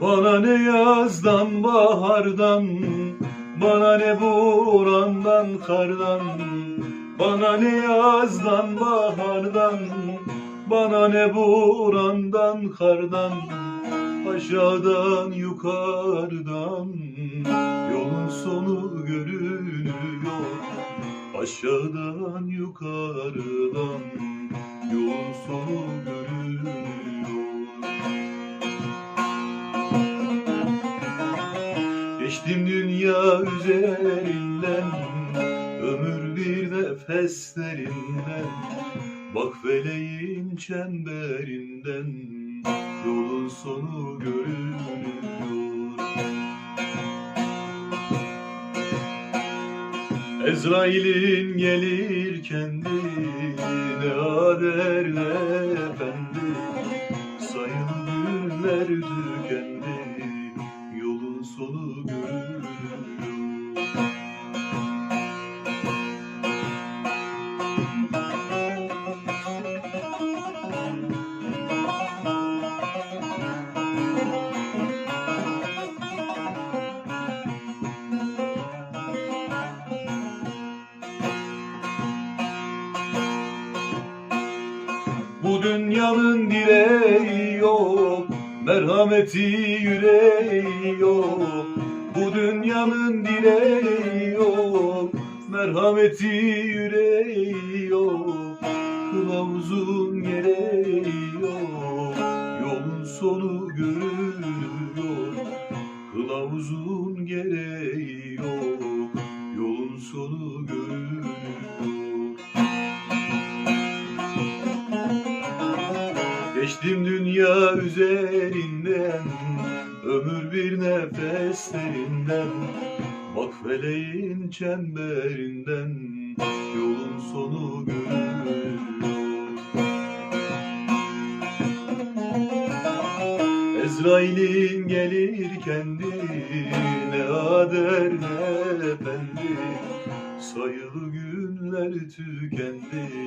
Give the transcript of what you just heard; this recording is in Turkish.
Bana ne yazdan bahardan Bana ne borandan kardan. Bana ne yazdan bahardan Bana ne borandan kardan. Aşağıdan yukarıdan Yolun sonu görünüyor. Aşağıdan yukarıdan Yolun sonu Geçtim dünya üzerinden Ömür bir nefeslerinden. Bak feleğin çemberinden Yolun sonu görünüyor. Ezrail'in gelir kendi Ne ader ne efendi. Sayılı günler tükendi Bu dünyanın direği yok Merhameti yüreği yok. Bu dünyanın direği yok Merhameti yüreği yok. Kılavuzun gereği yok Yolun sonu görünüyor Kılavuzun gereği yok Yolun sonu görünüyor Geçtim dünya üzerinden Ömür bir nefeslerinden Bak feleğin çemberinden Yolun sonu görünüyor Ezrail'in gelir kendi Ne ader ne efendi Sayılı günler tükendi